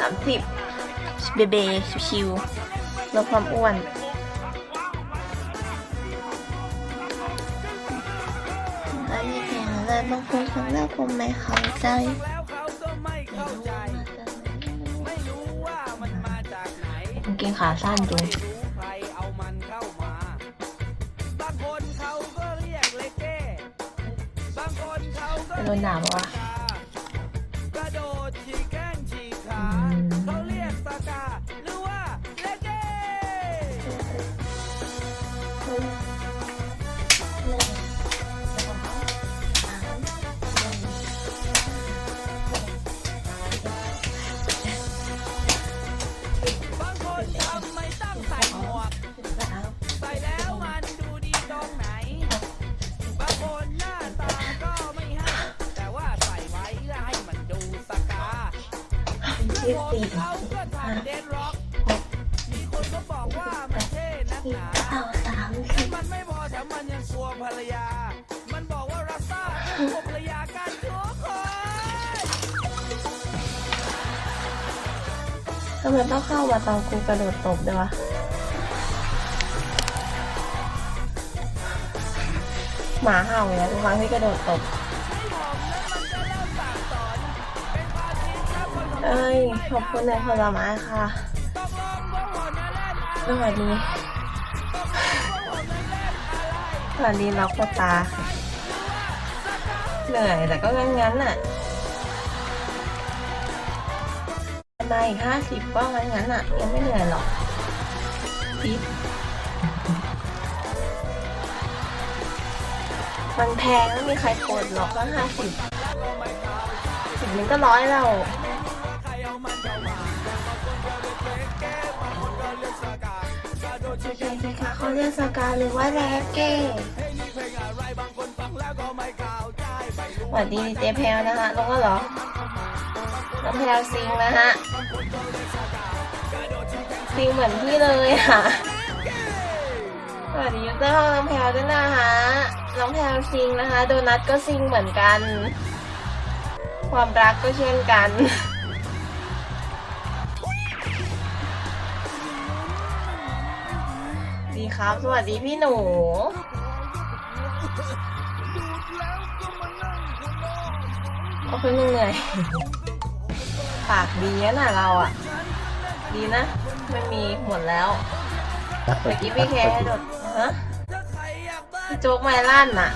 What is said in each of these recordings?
สามสิบเบเบชิวๆลดความอ้วนก็มีแข่งอะไรบางคนครั้งแรกผมไม่เข้าใจกางเกงขาสั้นดูใครเอามันเข้ามาบางคนเขาก็เรียกเลเก้บางคนเขาก็จะ เท่นักหนาเอสามสิบมันไม่พอแถมมันยังกลัวภรรยา มันบอกว่ารัสซ่าเป็นกลัวภรรยากันทุกคนทำไมต้องเข้ามาตอนกูกระโดดตบด้วยวะหมาเห่าเนี่ยทุกครั้งที่กระโดดตบไม่บอกเอ้ย ขอบคุณในผลไม้ค่ะต้องลองว่าค่ะสวัสดี สวัสดีล็อกกรตาเหนื่อยแต่ก็งั้นงั้นๆน่ะมาอีกห้าสิบก็งั้นงั้นๆน่ะ ยังไม่เหนื่อยหรอกพิษมันแพงไม่มีใครกดหรอกก็ห้าสิบสิบมันก็ร้อยแล้ว ใครเอามันเข้ามคนก็เรียกเล็กแก้บางคนก็เรียกสการะเขาเรียกสกาหรือว่าแรกเก้สวัสดีเจแพลนะฮะลงก็เหรอน้องแพลซิงนะฮะซิงเหมือนพี่เลยค่ะสวัสดียูเซอร์ห้องน้องแพลด้วยนะฮะน้องแพลซิงนะคะ โดนัทก็ซิงเหมือนกัน ความรักก็เช่นกัน ครับ สวัสดีพี่หนู โอเคเหนื่อย ปากดีนะน่ะเราอะ ดีนะ ไม่มีหมดแล้ว เมื่อกี้พี่แคให้โดดฮะพี่โจ๊กไมลั่นน่ะ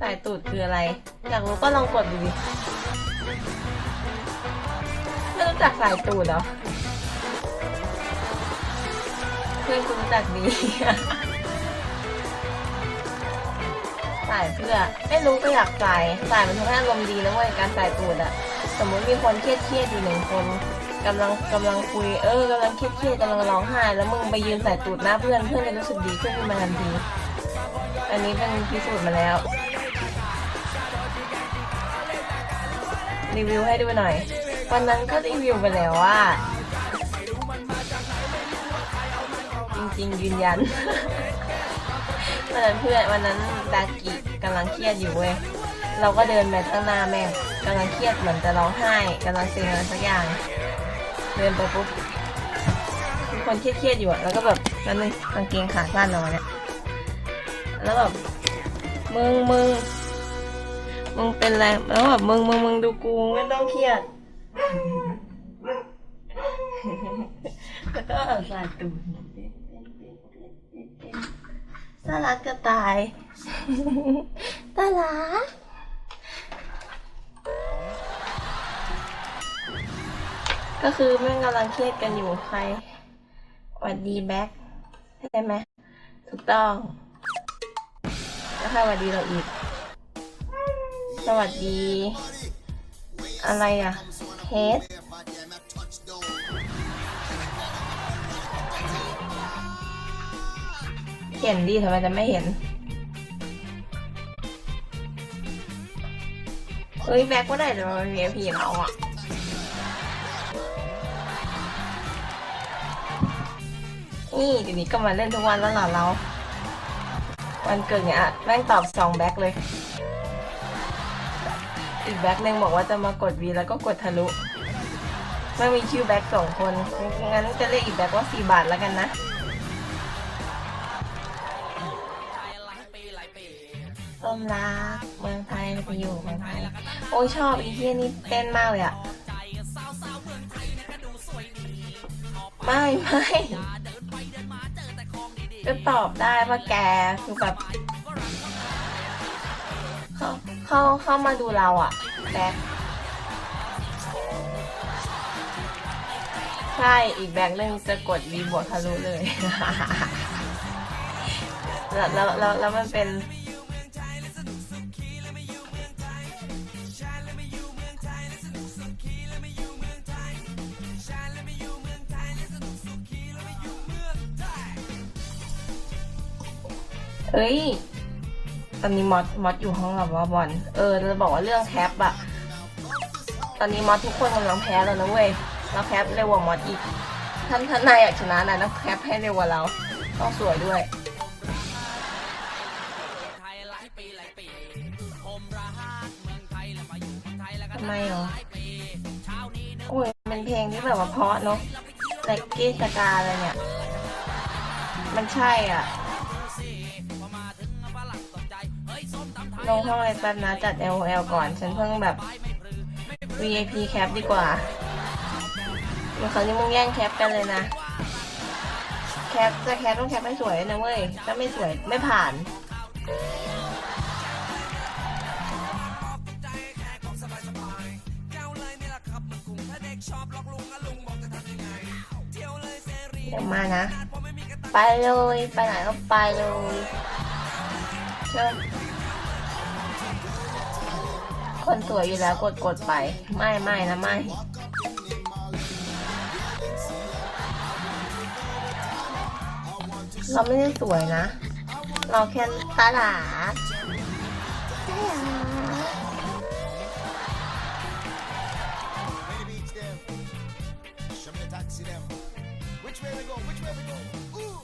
สายตูดคืออะไร อยากรู้ก็ลองกดดูดิ จักสายตูดเหรอ เพื่อนคุณรู้จักดี สายเพื่อ ไม่รู้ก็อยากใส่สายมันทำให้อารมณ์ดีนะเว้ยการใส่ตูดอะสมมุติมีคนเครียดเครียดๆอยู่หนึ่งคนกำลังกำลังคุย เออกำลังเครียดเครียดๆกำลังร้องไห้ แล้วมึงไปยืนใส่ตูดหน้าเพื่อนเพื่อนจะรู้สึกดีขึ้นมาทันที อันนี้เป็นพิสูจน์มาแล้ว รีวิวให้ดูหน่อย วันนั้นก็รีวิวไปแล้วว่า จริงๆ ยืนยัน วันนั้นเพื่อนวันนั้นดากิกำลังเครียดอยู่เว้ย เราก็เดินไปข้างหน้าแม่งกำลังเครียดเหมือนจะร้องไห้กำลังเซ็งอะไรสักอย่าง เดินไปปุ๊บมีคนเครียดๆอยู่อะแล้วก็แบบนั่นเลยกางเกงขาสั้นออกมาเนี่ยแล้วแบบมึงมึงมึงเป็นไรแล้วแบบมึงมึงมึงดูกูไม่ต้องเครียด แล้วก็เอาสาตูน่ารักจะตายน่ารักก็คือแม่งกำลังเครียดกันอยู่ใครหวัดดีแบ็คใช่ไหมถูกต้องแล้วใครหวัดดีเราอีก สวัสดี อะไรอะ เฮดเห็นดีทำไมจะไม่เห็น เฮ้ย แบ็คว่าไหนจะมาเป็น VIP เราอะนี่เดี๋ยวนี้ก็มาเล่นทุกวันแล้วเหรอเรา วันเกิดเนี่ยอะแม่งตอบสองแบ็คเลย อีกแบ็คหนึ่งบอกว่าจะมากดวีแล้วก็กดทะลุไม่มีชื่อแบ็คสองคน งั้นจะเรียกอีกแบ็คว่าสี่บาทแล้วกันนะ ต้มรักเมืองไทยไปอยู่เมืองไทย โอ้ยชอบอีเทียนี่เต้นมากเลยอะไม่ไม่ก็ตอบได้ว่าแกคือแบบ เขาเขาเข้ามาดูเราอะแบ็คใช่ อีกแบ็คหนึ่งจะกดวีบวกทะลุเลย แล้วแล้วแล้วแล้วมันเป็นเอ้ย ตอนนี้มอสมอสอยู่ห้องแบบว่าบอลเออจะบอกว่าเรื่องแคปอะตอนนี้มอสทุกคนกำลังแพ้แล้วนะเว้ยเราแคปเร็วกว่ามอสอีกท่านท่านนายอยากชนะนะต้องแคปให้เร็วกว่าเราต้องสวยด้วยทำไมเหรอหลายปีเช้านี้นึกโอ้ยเป็นเพลงที่แบบว่าเพาะเนาะแล็กกี้สกาอะไรเนี่ย มันใช่อะ ลงห้องไรแป๊บนะจัด LOL ก่อน ฉันเพิ่งแบบ VIP แคปดีกว่าเมื่อคราวนี้มึงแย่งแคปกันเลยนะ แคปจะแคปต้องแคปให้สวยนะเว้ย ถ้าไม่สวยไม่ผ่านเดี๋ยวมานะ ไปเลย ไปไหนก็ไปเลยเชิญ คนสวยอยู่แล้วกดกดไป ไม่ไม่นะไม่เราไม่ได้สวยนะ เราแค่ตาหลาใช่หรอ Way to beach them. Show me the taxi them. Which way we go? Which way we go? Ooh.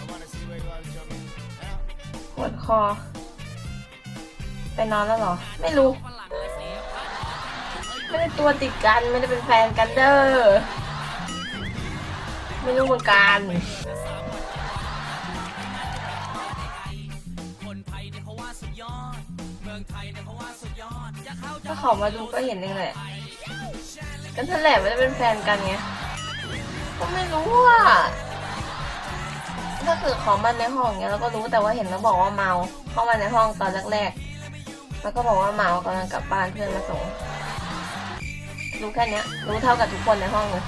I wanna see where you are, show me. Yeah. ปวดคอ ไปนอนแล้วหรอ ไม่รู้ ไม่ได้ตัวติดกันไม่ได้เป็นแฟนกันเด้อ ไม่รู้เหมือนกันถ้าเขามาดูก็เห็นเองแหละกันแหละไม่ได้เป็นแฟนกันไงก็ไม่รู้อะถ้าเกิดเขามาในห้องเนี้ยเราก็รู้แต่ว่าเห็นแล้วบอกว่าเมา เข้ามาในห้องตอนแรกๆ แล้วก็บอกว่าเมากำลังกลับบ้านเพื่อนมาส่ง รู้แค่นี้รู้เท่ากับทุกคนในห้องเลย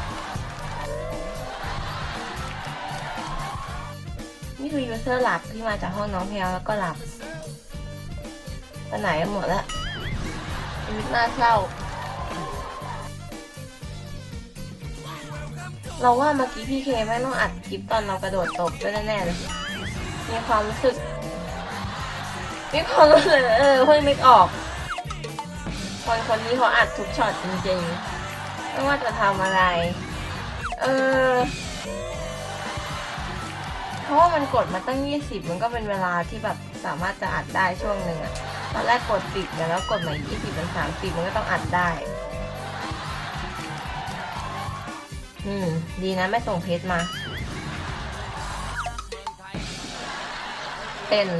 นี่คือยูเซอร์หลักที่มาจากห้องน้องแพลวแล้วก็หลับไปไหนกันหมดละชีวิตน่าเศร้า เราว่าเมื่อกี้พี่เคไม่ต้องอัดคลิปตอนเรากระโดดตบด้วยแน่เลยมีความรู้สึก มีความรู้สึกเออเพิ่งนึกออก คนคนนี้เขาอัดทุกช็อตจริงๆ ไม่ว่าจะทำอะไร เออ เพราะว่ามันกดมาตั้ง 20 มันก็เป็นเวลาที่แบบสามารถจะอัดได้ช่วงหนึ่งอะตอนแรกกดปิดแล้วกดใหม่20เป็น30 มันก็ต้องอัดได้ อืม ดีนะไม่ส่งเพจมา เต้นเลย